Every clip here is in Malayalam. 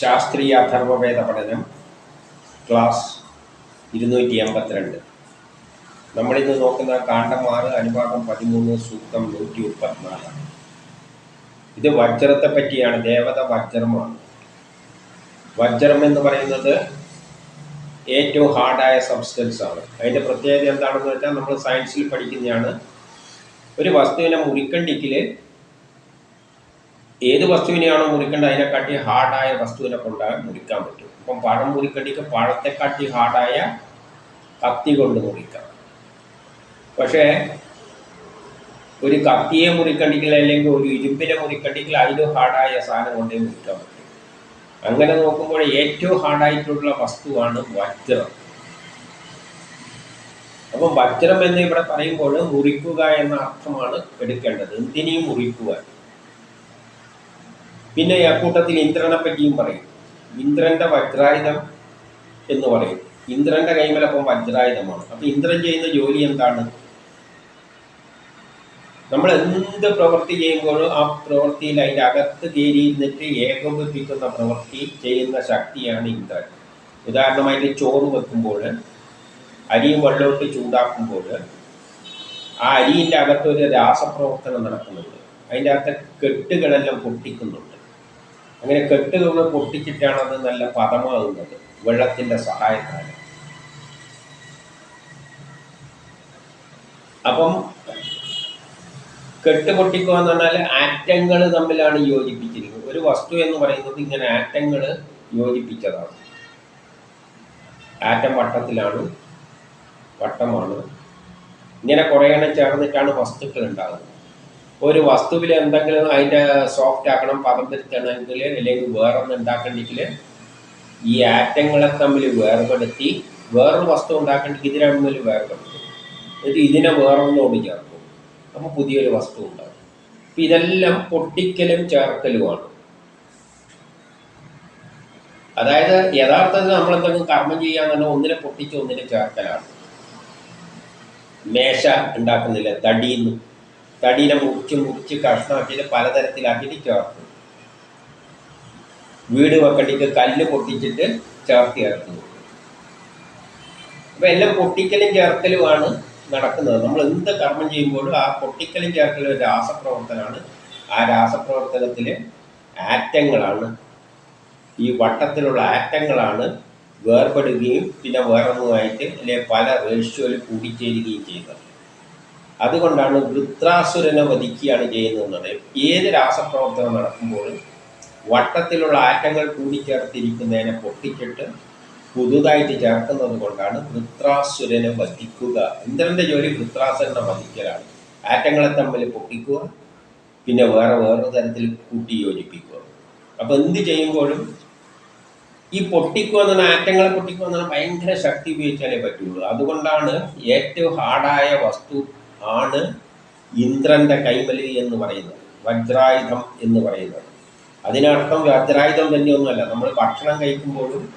ശാസ്ത്രീയ അഥർവവേദ പഠനം ക്ലാസ് ഇരുന്നൂറ്റി എൺപത്തിരണ്ട് നമ്മളിന്ന് നോക്കുന്ന കാണ്ഡം ആറ് അനുഭാഗം പതിമൂന്ന് സൂക്തം നൂറ്റി മുപ്പത്തിനാലാണ് ഇത് വജ്രത്തെ പറ്റിയാണ് ദേവത വജ്രമാണ്. വജ്രം എന്ന് പറയുന്നത് ഏറ്റവും ഹാർഡായ സബ്സ്റ്റൻസ് ആണ്. അതിന്റെ പ്രത്യേകത എന്താണെന്ന് വെച്ചാൽ നമ്മൾ സയൻസിൽ പഠിക്കുന്നതാണ്. ഒരു വസ്തുവിനെ മുറിക്കണ്ടിക്കിൽ ഏത് വസ്തുവിനെയാണോ മുറിക്കേണ്ടത് അതിനെക്കാട്ടി ഹാർഡായ വസ്തുവിനെ കൊണ്ട് മുറിക്കാൻ പറ്റും. അപ്പം പഴം മുറിക്കണ്ടിക്ക് പഴത്തെക്കാട്ടി ഹാർഡായ കത്തി കൊണ്ട് മുറിക്കാം. പക്ഷേ ഒരു കത്തിയെ മുറിക്കണ്ടിക്കിൽ അല്ലെങ്കിൽ ഒരു ഇരുമ്പിനെ മുറിക്കണ്ടിക്കിൽ അതിലും ഹാർഡായ സാധനം കൊണ്ടേ മുറിക്കാൻ പറ്റും. അങ്ങനെ നോക്കുമ്പോൾ ഏറ്റവും ഹാർഡായിട്ടുള്ള വസ്തുവാണ് വജ്രം. അപ്പം വജ്രം എന്ന് ഇവിടെ പറയുമ്പോൾ മുറിക്കുക എന്ന അർത്ഥമാണ് എടുക്കേണ്ടത്. എന്തിനേയും മുറിക്കുക പിന്നെ അക്കൂട്ടത്തിൽ ഇന്ദ്രനെ പറ്റിയും പറയും. ഇന്ദ്രന്റെ വജ്രായുധം എന്ന് പറയും. ഇന്ദ്രന്റെ കൈമലപ്പം വജ്രായുധമാണ്. അപ്പൊ ഇന്ദ്രൻ ചെയ്യുന്ന ജോലി എന്താണ്? നമ്മൾ എന്ത് പ്രവൃത്തി ചെയ്യുമ്പോഴും ആ പ്രവൃത്തിയിൽ അതിന്റെ അകത്ത് കയറിയിരുന്നിട്ട് ഏകോപിപ്പിക്കുന്ന പ്രവൃത്തി ചെയ്യുന്ന ശക്തിയാണ് ഇന്ദ്രൻ. ഉദാഹരണമായിട്ട് ചോറ് വെക്കുമ്പോൾ അരിയും വെള്ളമിട്ട് ചൂടാക്കുമ്പോൾ ആ അരിയിന്റെ അകത്ത് ഒരു രാസപ്രവർത്തനം നടക്കുന്നുണ്ട്. അതിന്റെ അകത്തെ കെട്ടുകളെല്ലാം പൊട്ടിക്കുന്നുണ്ട്. അങ്ങനെ കെട്ടുകൾ പൊട്ടിച്ചിട്ടാണ് അത് നല്ല പദമാകുന്നത് വെള്ളത്തിന്റെ സഹായത്താൽ അപ്പം കെട്ട് പൊട്ടിക്കുക എന്ന് പറഞ്ഞാൽ ആറ്റങ്ങൾ തമ്മിലാണ് യോജിപ്പിച്ചിരിക്കുന്നത്. ഒരു വസ്തു എന്ന് പറയുന്നത് ഇങ്ങനെ ആറ്റങ്ങൾ യോജിപ്പിച്ചതാണ്. ആറ്റം വട്ടത്തിലാണ് വട്ടമാണ്. ഇങ്ങനെ കുറേ എണ്ണം ചേർന്നിട്ടാണ് വസ്തുക്കൾ ഉണ്ടാകുന്നത്. ഒരു വസ്തുവിൽ എന്തെങ്കിലും അതിന്റെ സോഫ്റ്റ് ആക്കണം പദം തിരുത്തണമെങ്കിൽ അല്ലെങ്കിൽ വേറൊന്ന് ഉണ്ടാക്കണമെങ്കിൽ ഈ ആറ്റങ്ങളെ തമ്മിൽ വേർപെടുത്തി വേറൊരു വസ്തു ഉണ്ടാക്കണമെങ്കിൽ ഇതിനെ തമ്മിൽ വേർപെടുത്തും. എന്നിട്ട് ഇതിനെ വേറൊന്നോട് ചേർക്കും. അപ്പോൾ പുതിയൊരു വസ്തു ഉണ്ടാകും അപ്പം ഇതെല്ലാം പൊട്ടിക്കലും ചേർക്കലുമാണ് അതായത് യഥാർത്ഥത്തിൽ നമ്മൾ എന്തെങ്കിലും കർമ്മം ചെയ്യാന്ന് പറഞ്ഞാൽ ഒന്നിനെ പൊട്ടിച്ച് ഒന്നിനെ ചേർക്കലാണ്. മേശ ഉണ്ടാക്കുന്നില്ല തടിയിൽ തടിയിലെ മുറിച്ച് മുറിച്ച് കഷ്ണമാക്കിയിട്ട് പലതരത്തിലാക്കിയിട്ട് ചേർക്കും വീട് വെക്കണ്ടിക്ക് കല്ല് പൊട്ടിച്ചിട്ട് ചേർത്ത് ചേർക്കുന്നു അപ്പം എല്ലാം പൊട്ടിക്കലും ചേർക്കലുമാണ് നടക്കുന്നത്. നമ്മൾ എന്ത് കർമ്മം ചെയ്യുമ്പോഴും ആ പൊട്ടിക്കലും ചേർക്കലും രാസപ്രവർത്തനമാണ്. ആ രാസപ്രവർത്തനത്തിൽ ആറ്റങ്ങളാണ്. ഈ വട്ടത്തിലുള്ള ആറ്റങ്ങളാണ് വേർപെടുകയും പിന്നെ വേറൊന്നുമായിട്ട് അല്ലെങ്കിൽ പല റേഷ്യോയിൽ കൂടിച്ചേരുകയും ചെയ്യുന്നത്. അതുകൊണ്ടാണ് വൃത്രാസുരനെ വധിക്കുകയാണ് ചെയ്യുന്നത് ഏത് രാസപ്രവർത്തനം നടക്കുമ്പോഴും വട്ടത്തിലുള്ള ആറ്റങ്ങൾ കൂടിച്ചേർത്തിരിക്കുന്നതിനെ പൊട്ടിച്ചിട്ട് പുതുതായിട്ട് ചേർക്കുന്നത് കൊണ്ടാണ് വൃത്രാസുരനെ വധിക്കുക. ഇന്ദ്രന്റെ ജോലി വൃത്രാസുരനെ വധിക്കലാണ്. ആറ്റങ്ങളെ തമ്മിൽ പൊട്ടിക്കുക പിന്നെ വേറെ വേറൊരു തരത്തിൽ കൂട്ടി യോജിപ്പിക്കുക അപ്പോൾ എന്ത് ചെയ്യുമ്പോഴും ഈ പൊട്ടിക്കുക എന്ന് പറഞ്ഞാൽ ആറ്റങ്ങളെ പൊട്ടിക്കുക എന്ന് പറഞ്ഞാൽ ഭയങ്കര ശക്തി ഉപയോഗിച്ചാലേ പറ്റുള്ളൂ. അതുകൊണ്ടാണ് ഏറ്റവും ഹാർഡായ വസ്തു ആണ് ഇന്ദ്രന്റെ കൈമലി എന്ന് പറയുന്നത് വജ്രായുധം എന്ന് പറയുന്നത്. അതിനർത്ഥം വജ്രായുധം തന്നെയൊന്നുമല്ല. നമ്മൾ ഭക്ഷണം കഴിക്കുമ്പോഴും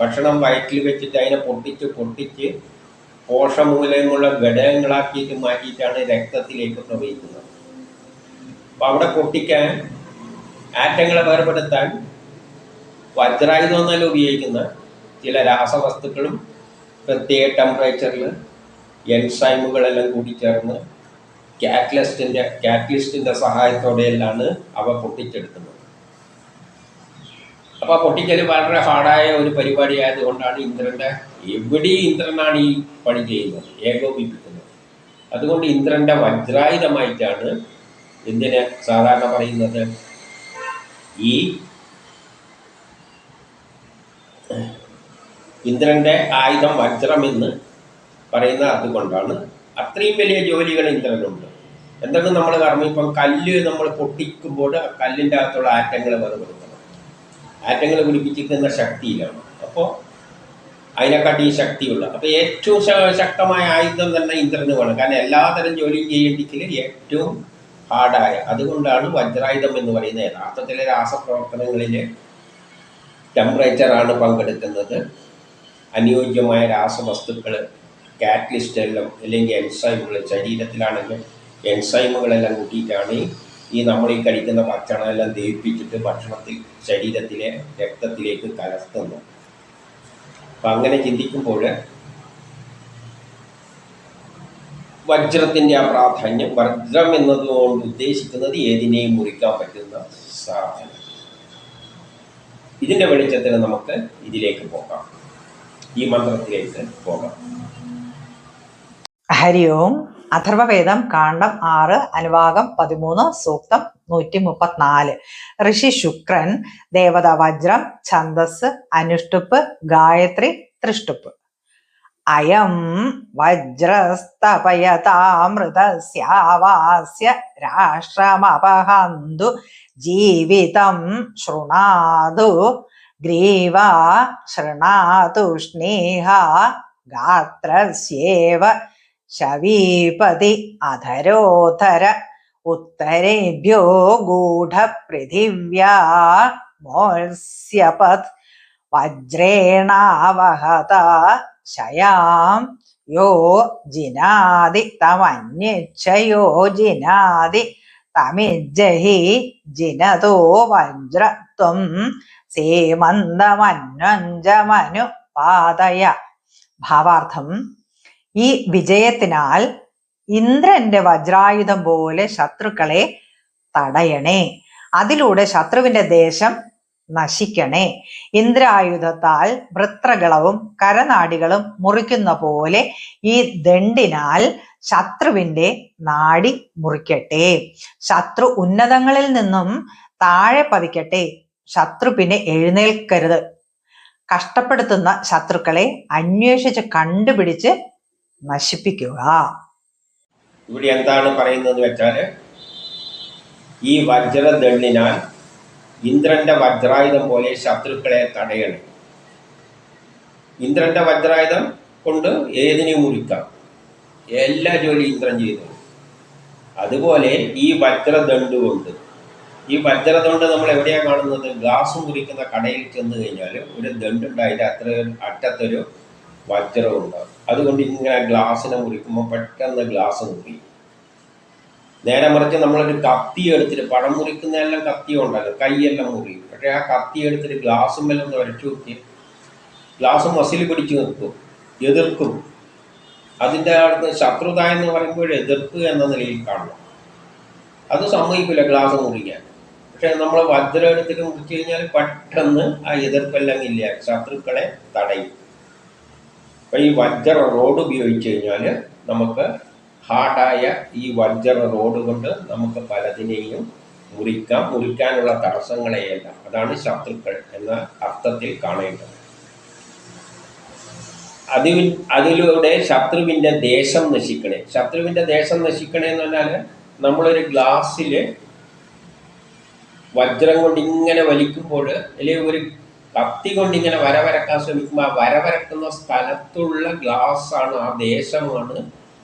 ഭക്ഷണം വയറ്റിൽ വെച്ചിട്ട് അതിനെ പൊട്ടിച്ച് പൊട്ടിച്ച് പോഷമൂലമുള്ള ഘടകങ്ങളാക്കിയിട്ട് മാറ്റിയിട്ടാണ് രക്തത്തിലേക്ക് പ്രവഹിക്കുന്നത്. അപ്പോൾ അവിടെ പൊട്ടിക്കാൻ ആറ്റങ്ങളെ വേർപെടുത്താൻ വജ്രായുധം എന്നല്ല ഉപയോഗിക്കുന്ന ചില രാസവസ്തുക്കളും പ്രത്യേക ടെമ്പറേച്ചറിൽ എൻസൈമുകളെല്ലാം കൂടി ചേർന്ന് കാറ്റലിസ്റ്റിന്റെ കാറ്റലിസ്റ്റിന്റെ സഹായത്തോടെയെല്ലാം അവ പൊട്ടിച്ചെടുക്കുന്നത്. അപ്പോൾ പൊട്ടിക്കൽ വളരെ ഹാർഡായ ഒരു പരിപാടി ആയതുകൊണ്ടാണ് ഇന്ദ്രന്റെ എവിടെയും ഇന്ദ്രനാണ് ഈ പണി ചെയ്യുന്നത് ഏകോപിപ്പിക്കുന്നത്. അതുകൊണ്ട് ഇന്ദ്രന്റെ വജ്രായുധമായിട്ടാണ് എന്തിനെ സാധാരണ പറയുന്നത്? ഈ ഇന്ദ്രന്റെ ആയുധം വജ്രമെന്ന് പറയുന്ന അതുകൊണ്ടാണ് അത്രയും വലിയ ജോലികൾ ഇന്ദ്രനുണ്ട് എന്താണ് നമ്മൾ കർമ്മം ഇപ്പം കല്ല് നമ്മൾ പൊട്ടിക്കുമ്പോൾ ആ കല്ലിന്റെ അകത്തുള്ള ആറ്റങ്ങൾ വേർപെടുത്തണം ആറ്റങ്ങൾ പിടിപ്പിച്ചിരിക്കുന്ന ശക്തിയിലാണ്. അപ്പോൾ അതിനെക്കാട്ടി ശക്തിയുള്ള അപ്പോൾ ഏറ്റവും ശക്തമായ ആയുധം തന്നെ ഇന്ദ്രന് വേണം കാരണം എല്ലാതരം ജോലിയും ചെയ്യേണ്ടെങ്കിൽ ഏറ്റവും ഹാർഡായ. അതുകൊണ്ടാണ് വജ്രായുധം എന്ന് പറയുന്നത് യഥാർത്ഥത്തിലെ രാസപ്രവർത്തനങ്ങളിൽ ടെമ്പറേച്ചറാണ് പങ്കെടുക്കുന്നത്. അനുയോജ്യമായ രാസവസ്തുക്കൾ കാറ്റലിസ്റ്റ് എല്ലാം അല്ലെങ്കിൽ എൻസൈമുകൾ ശരീരത്തിലാണെങ്കിൽ എൻസൈമുകളെല്ലാം കൂട്ടിയിട്ടാണ് ഈ നമ്മൾ ഈ കഴിക്കുന്ന ഭക്ഷണമെല്ലാം ദഹിപ്പിച്ചിട്ട് ഭക്ഷണത്തിൽ ശരീരത്തിലെ രക്തത്തിലേക്ക് കലർത്തുന്നു അപ്പം അങ്ങനെ ചിന്തിക്കുമ്പോൾ വജ്രത്തിന്റെ ആ പ്രാധാന്യം വജ്രം എന്നതുകൊണ്ട് ഉദ്ദേശിക്കുന്നത് ഏതിനെയും മുറിക്കാൻ പറ്റുന്ന സാധനം. ഇതിന്റെ വെളിച്ചത്തിന് നമുക്ക് ഇതിലേക്ക് പോകാം. ഈ മന്ത്രത്തിലേക്ക് പോകാം. ഹരി ഓം അഥർവവേദം കാണ്ഡം ആറ് അനുവാകം പതിമൂന്ന് സൂക്തം നൂറ്റി മുപ്പത്തിനാല് ഋഷി ശുക്രൻ ദേവത വജ്രം ഛന്ദസ് അനുഷ്ടുപ്പ് ഗായത്രി തൃഷ്ടുപ്പ് അയം വജ്രസ്തപയതാമൃതസ്യാവാസ്യ രാഷ്ട്രമപഹന്തു ജീവിതം ശൃണാതു ഗ്രീവ സ്നേഹ ഗാത്രസ്യേവ ശവീപതി അധരോധര ഉത്തരേഭ്യോ ഗൂഢപൃഥിവ്യാ മോത്സ്യപത് വജ്രേണാവഹത ശയാം യോ ജിനാതി തമന്യച്ഛയോ ജിനാതി തമിജ്ജഹി ജിനതോ വജ്രത്വം സേമന്തമന്വഞ്ചമനു പാതയ ഭാവാർത്ഥം ഈ വിജയത്തിനാൽ ഇന്ദ്രന്റെ വജ്രായുധം പോലെ ശത്രുക്കളെ തടയണേ. അതിലൂടെ ശത്രുവിന്റെ ദേശം നശിക്കണേ. ഇന്ദ്രായുധത്താൽ വൃത്രകളവും കരനാടികളും മുറിക്കുന്ന പോലെ ഈ ദണ്ടിനാൽ ശത്രുവിന്റെ നാടി മുറിക്കട്ടെ. ശത്രു ഉന്നതങ്ങളിൽ നിന്നും താഴെ പതിക്കട്ടെ. ശത്രു പിന്നെ എഴുന്നേൽക്കരുത്. കഷ്ടപ്പെടുത്തുന്ന ശത്രുക്കളെ അന്വേഷിച്ച് കണ്ടുപിടിച്ച് നശിപ്പിക്കുക. ഇവിടെ എന്താണ് പറയുന്നത് വെച്ചാൽ ഈ വജ്രദണ്ണിനാൽ ഇന്ദ്രന്റെ വജ്രായുധം പോലെ ശത്രുക്കളെ തടയണം. ഇന്ദ്രന്റെ വജ്രായുധം കൊണ്ട് ഏതിനെയും മുറിക്കാം? എല്ലാ ജോലിയും ഇന്ദ്രൻ ചെയ്തു അതുപോലെ ഈ വജ്രദണ്ഡ് കൊണ്ട്. ഈ വജ്രദണ്ഡ് നമ്മൾ എവിടെയാണ് കാണുന്നത്? ഗ്ലാസ് മുറിക്കുന്ന കടയിൽ ചെന്ന് കഴിഞ്ഞാൽ ഒരു ദണ്ടുണ്ട് അതിന്റെ അത്ര അറ്റത്തൊരു വജ്രം ഉണ്ടാവും അതുകൊണ്ട് ഇങ്ങനെ ഗ്ലാസ്സിനെ മുറിക്കുമ്പോൾ പെട്ടെന്ന് ഗ്ലാസ് മുറിയും നേരെ മറിച്ച് നമ്മളൊരു കത്തി എടുത്തിട്ട് പഴം മുറിക്കുന്നതെല്ലാം കത്തി കൊണ്ടല്ലോ കൈയെല്ലാം മുറിയും പക്ഷേ ആ കത്തി എടുത്തിട്ട് ഗ്ലാസും എല്ലാം വരച്ചു നോക്കി. ഗ്ലാസ് മസിൽ പിടിച്ചു നിൽക്കും എതിർക്കും. അതിന്റെ അടുത്ത് ശത്രുത എന്ന് പറയുമ്പോൾ എതിർപ്പ് എന്ന നിലയിൽ കാണണം അത് സമ്മതിക്കില്ല ഗ്ലാസ് മുറിക്കാൻ. പക്ഷേ നമ്മൾ വജ്രം എടുത്തിട്ട് മുറിച്ചു കഴിഞ്ഞാൽ പെട്ടെന്ന് ആ എതിർപ്പെല്ലാം ഇല്ല ശത്രുക്കളെ തടയും. അപ്പം ഈ വജ്ര റോഡ് ഉപയോഗിച്ച് കഴിഞ്ഞാൽ നമുക്ക് ഹാർഡായ ഈ വജ്ര റോഡ് കൊണ്ട് നമുക്ക് പലതിനെയും മുറിക്കാം മുറിക്കാനുള്ള തടസ്സങ്ങളെയല്ല. അതാണ് ശത്രുക്കൾ എന്ന അർത്ഥത്തിൽ കാണേണ്ടത്. അതി അതിലൂടെ ശത്രുവിന്റെ ദേശം നശിക്കണേ. ശത്രുവിന്റെ ദേശം നശിക്കണേ എന്ന് പറഞ്ഞാൽ നമ്മളൊരു ഗ്ലാസ്സിൽ വജ്രം കൊണ്ട് ഇങ്ങനെ വലിക്കുമ്പോൾ അല്ലെങ്കിൽ ഒരു കത്തി കൊണ്ട് ഇങ്ങനെ വര വരക്കാൻ ശ്രമിക്കുമ്പോൾ ആ വരവരക്കുന്ന സ്ഥലത്തുള്ള ഗ്ലാസ് ആണ് ആ ദേശമാണ്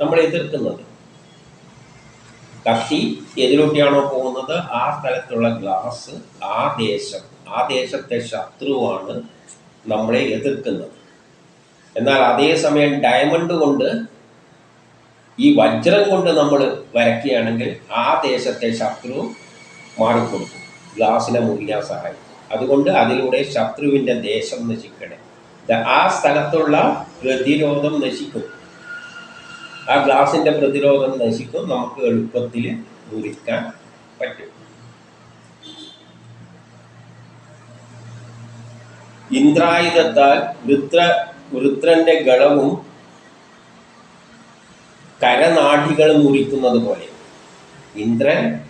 നമ്മൾ എതിർക്കുന്നത്. കത്തി എതിലൂട്ടിയാണോ പോകുന്നത്? ആ സ്ഥലത്തുള്ള ഗ്ലാസ് ആ ദേശം ആ ദേശത്തെ ശത്രുവാണ് നമ്മളെ എതിർക്കുന്നത്. എന്നാൽ അതേസമയം ഡയമണ്ട് കൊണ്ട് ഈ വജ്രം കൊണ്ട് നമ്മൾ വരയ്ക്കുകയാണെങ്കിൽ ആ ദേശത്തെ ശത്രു മാറിക്കൊടുക്കും. ഗ്ലാസിനെ മുറിയാൻ സഹായിക്കും. അതുകൊണ്ട് അതിലൂടെ ശത്രുവിന്റെ ദേശം നശിക്കണേ ആ സ്ഥലത്തുള്ള പ്രതിരോധം നശിക്കും. ആ ഗ്ലാസിന്റെ പ്രതിരോധം നശിക്കും. നമുക്ക് എളുപ്പത്തിൽ മുറിക്കാൻ പറ്റും. ഇന്ദ്രായുധത്താൽ വൃത്ര വൃത്രന്റെ ഗളവും കരനാഠികൾ മുറിക്കുന്നത് പോലെ ഇന്ദ്രൻ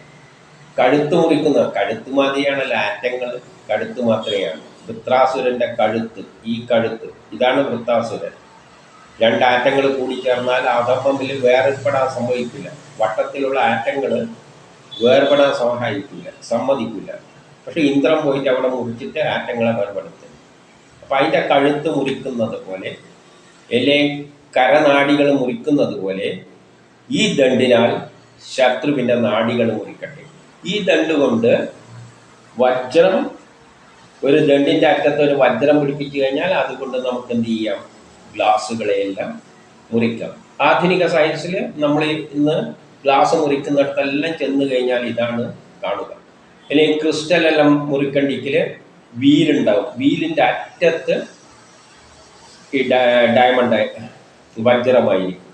കഴുത്ത് മുറിക്കുന്ന കഴുത്ത് മാതിരിയാണല്ലോ ആറ്റങ്ങൾ കഴുത്ത് മാത്രമേയാണ് വൃത്രാസുരന്റെ കഴുത്ത് ഈ കഴുത്ത്. ഇതാണ് വൃത്താസുരൻ രണ്ട് ആറ്റങ്ങൾ കൂടിച്ചേർന്നാൽ ചേർന്നാൽ തമ്മിൽ വേർപെടാൻ സംഭവിക്കില്ല. വട്ടത്തിലുള്ള ആറ്റങ്ങൾ വേർപെടാൻ സഹായിക്കില്ല സമ്മതിക്കില്ല. പക്ഷെ ഇന്ദ്രം പോയിട്ട് അവിടെ മുറിച്ചിട്ട് ആറ്റങ്ങളെ വേർപെടുത്തും അപ്പം അതിന്റെ കഴുത്ത് മുറിക്കുന്നത് പോലെ അല്ലെ കരനാടികൾ മുറിക്കുന്നത് പോലെ ഈ ദണ്ടിനാൽ ശത്രുവിന്റെ നാടികൾ മുറിക്കട്ടെ. ഈ ദണ്ട് കൊണ്ട് വജ്രം ഒരു ദണ്ടിന്റെ അറ്റത്ത് ഒരു വജ്രം പിടിപ്പിച്ചു കഴിഞ്ഞാൽ അതുകൊണ്ട് നമുക്ക് എന്ത് ചെയ്യാം? ഗ്ലാസ്സുകളെയെല്ലാം മുറിക്കാം. ആധുനിക സയൻസിൽ നമ്മൾ ഇന്ന് ഗ്ലാസ് മുറിക്കുന്നിടത്തെല്ലാം ചെന്ന് കഴിഞ്ഞാൽ ഇതാണ് കാണുക. അല്ലെങ്കിൽ ക്രിസ്റ്റൽ എല്ലാം മുറിക്കണ്ടിക്കിൽ വീലുണ്ടാവും. വീലിന്റെ അറ്റത്ത് ഈ ഡയ- ഡയമണ്ട് വജ്രമായിരിക്കും.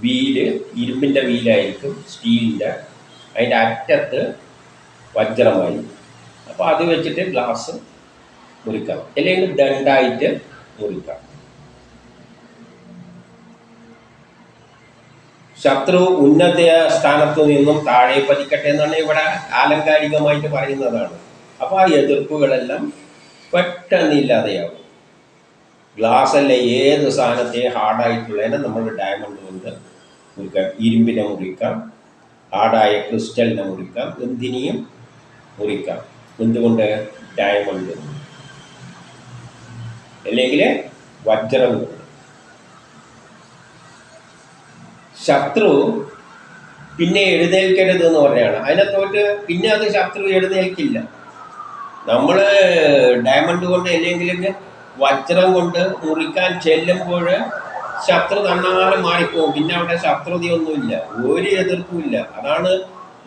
വീൽ ഇരുമ്പിന്റെ വീലായിരിക്കും സ്റ്റീലിന്റെ അതിന്റെ അറ്റത്ത് വജ്രമായി അപ്പോൾ അത് വെച്ചിട്ട് ഗ്ലാസ് മുറിക്കാം അല്ലെങ്കിൽ ദണ്ടായിട്ട് മുറിക്കാം ശത്രു ഉന്നത സ്ഥാനത്ത് നിന്നും താഴെ പതിക്കട്ടെ എന്നാണ് ഇവിടെ ആലങ്കാരികമായിട്ട് പറയുന്നതാണ്. അപ്പോൾ ആ എതിർപ്പുകളെല്ലാം പെട്ടെന്ന് ഇല്ലാതെയാവും. ഗ്ലാസ് അല്ല ഏത് സാധനത്തെ ഹാർഡായിട്ടുള്ളതിനെ നമ്മൾ ഡയമണ്ട് കൊണ്ട് മുറിക്കാം ഇരുമ്പിനെ മുറിക്കാം. ഹാർഡായ ക്രിസ്റ്റലിനെ മുറിക്കാം. എന്തിനെയും മുറിക്കാം. എന്തുകൊണ്ട്? ഡയമണ്ട്. അല്ലെങ്കിൽ വജ്രം. ശത്രു പിന്നെ എഴുന്നേൽക്കരുത് എന്ന് പറഞ്ഞാണ് അതിനെ തോറ്റ് പിന്നെ അത് ശത്രു എഴുന്നേൽക്കില്ല. നമ്മൾ ഡയമണ്ട് കൊണ്ട് അല്ലെങ്കിൽ വജ്രം കൊണ്ട് മുറിക്കാൻ ചെല്ലുമ്പോൾ ശത്രു തന്നാലും മാറിപ്പോവും. പിന്നെ അവിടെ ശത്രുതയൊന്നുമില്ല. ഒരു എതിർപ്പുമില്ല. അതാണ്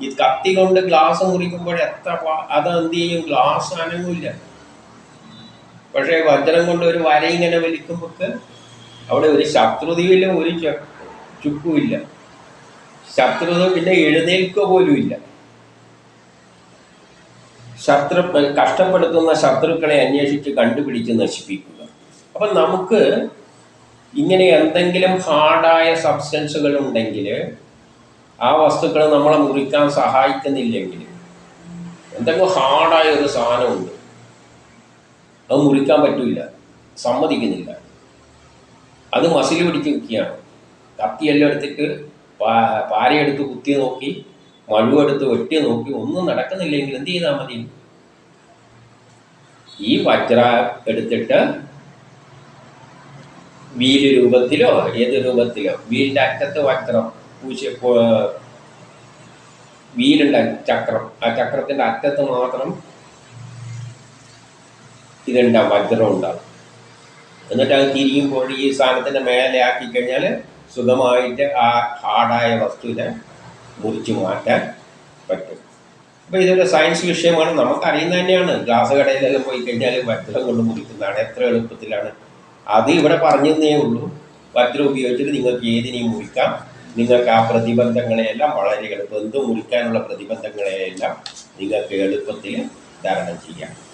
ഈ കത്തി കൊണ്ട് ഗ്ലാസ് മുറിക്കുമ്പോൾ എത്ര അത് എന്ത് ചെയ്യും? ഗ്ലാസ് അനങ്ങില്ല. പക്ഷേ വജ്രം കൊണ്ട് ഒരു വര ഇങ്ങനെ വലിക്കുമ്പോൾ അവിടെ ഒരു ശത്രുതയില്ല ഒരു ചുക്കുമില്ല. ശത്രുത പിന്നെ എഴുന്നേൽക്കുക പോലും ഇല്ല ശത്രു കഷ്ടപ്പെടുത്തുന്ന ശത്രുക്കളെ അന്വേഷിച്ച് കണ്ടുപിടിച്ച് നശിപ്പിക്കുക. അപ്പം നമുക്ക് ഇങ്ങനെ എന്തെങ്കിലും ഹാർഡായ സബ്സ്റ്റൻസുകൾ ഉണ്ടെങ്കിൽ ആ വസ്തുക്കൾ നമ്മളെ മുറിക്കാൻ സഹായിക്കുന്നില്ലെങ്കിൽ എന്തെങ്കിലും ഹാർഡായ ഒരു സാധനമുണ്ട്. അത് മുറിക്കാൻ പറ്റില്ല സമ്മതിക്കുന്നില്ല. അത് മസിൽ പിടിച്ച് നിൽക്കുകയാണ് കത്തിയെല്ലാം എടുത്തിട്ട് പാരയെടുത്ത് കുത്തി നോക്കി മഴുവെടുത്ത് വെട്ടി നോക്കി ഒന്നും നടക്കുന്നില്ലെങ്കിൽ എന്ത് ചെയ്താൽ മതി? ഈ വജ്ര എടുത്തിട്ട് വീൽ രൂപത്തിലോ ഏത് രൂപത്തിലോ വീലിന്റെ അറ്റത്ത് വക്രം പൂച്ച വീലുണ്ട ചക്രം ആ ചക്രത്തിന്റെ അറ്റത്ത് മാത്രം ഇതുണ്ടാവും വജ്രം ഉണ്ടാവും. എന്നിട്ട് അത് തിരിയുമ്പോൾ ഈ സാധനത്തിന്റെ മേലെ ആക്കി കഴിഞ്ഞാൽ സുഖമായിട്ട് ആ ഹാർഡായ വസ്തുവിനെ മുറിച്ചു മാറ്റാൻ പറ്റും. അപ്പോൾ ഇതൊരു സയൻസ് വിഷയമാണ്. നമുക്കറിയുന്നത് തന്നെയാണ്. ഗ്ലാസ് കടയിലൊക്കെ പോയി കഴിഞ്ഞാൽ വജ്രം കൊണ്ട് മുറിക്കുന്നതാണ്. എത്ര എളുപ്പത്തിലാണ്. അത് ഇവിടെ പറഞ്ഞതേ ഉള്ളൂ. വജ്രം ഉപയോഗിച്ചിട്ട് നിങ്ങൾക്ക് ഏതിനെയും മുറിക്കാം. നിങ്ങൾക്ക് ആ പ്രതിബന്ധങ്ങളെയെല്ലാം വളരെ എളുപ്പം. എന്തും മുറിക്കാനുള്ള പ്രതിബന്ധങ്ങളെയെല്ലാം നിങ്ങൾക്ക് എളുപ്പത്തിൽ ധാരണം ചെയ്യാം.